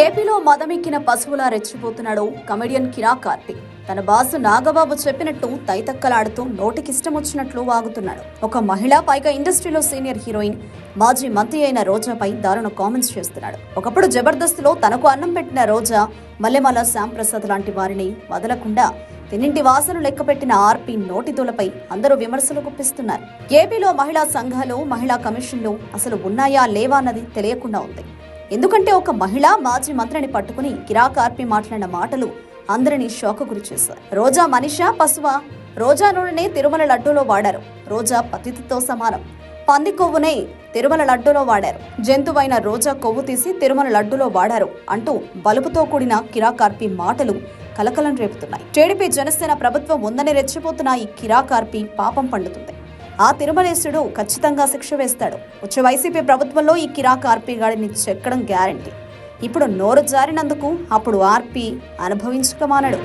ఏపీలో మదమెక్కిన పశువులా రెచ్చిపోతున్నాడు కమెడియన్ కిరా కార్తిక్. తన బాసు నాగబాబు చెప్పినట్టు తైతక్కలాడుతూ నోటికిష్టం వచ్చినట్లు వాగుతున్నాడు. ఒక మహిళ పైగా ఇండస్ట్రీలో సీనియర్ హీరోయిన్ మాజీ మంత్రి అయిన రోజాపై దారుణ కామెంట్స్ చేస్తున్నాడు. ఒకప్పుడు జబర్దస్త్లో తనకు అన్నం పెట్టిన రోజా మల్లెమల శ్యాంప్రసాద్ లాంటి వారిని వదలకుండా తిన్నింటి వాసన లెక్కపెట్టిన ఆర్పి నోటిదులపై అందరూ విమర్శలు గుప్పిస్తున్నారు. ఏపీలో మహిళా సంఘాలు మహిళా కమిషన్లు అసలు ఉన్నాయా లేవా అన్నది తెలియకుండా ఉంది. ఎందుకంటే ఒక మహిళ మాజీ మంత్రిని పట్టుకుని కిరాకార్పి మాట్లాడిన మాటలు అందరినీ షోక గురి చేశారు రోజా మనిషా పశువ? రోజా నూనెనే తిరుమల లడ్డూలో వాడారు. రోజా పతితో సమానం. పంది కొవ్వునే తిరుమల లడ్డూలో వాడారు. జంతువైన రోజా కొవ్వు తీసి తిరుమల లడ్డూలో వాడారు అంటూ బలుపుతో కూడిన కిరాకార్పి మాటలు కలకలం రేపుతున్నాయి. టీడీపీ జనసేన ప్రభుత్వం ఉందని రెచ్చిపోతున్న ఈ కిరాకార్పి పాపం పండుతుంది. ఆ తిరుమలేశుడు ఖచ్చితంగా శిక్ష వేస్తాడు. వచ్చే వైసీపీ ప్రభుత్వంలో ఈ కిరాక్ ఆర్పీ గాడిని చెక్కడం గ్యారంటీ. ఇప్పుడు నోరు జారినందుకు అప్పుడు ఆర్పీ అనుభవించుకోమానడు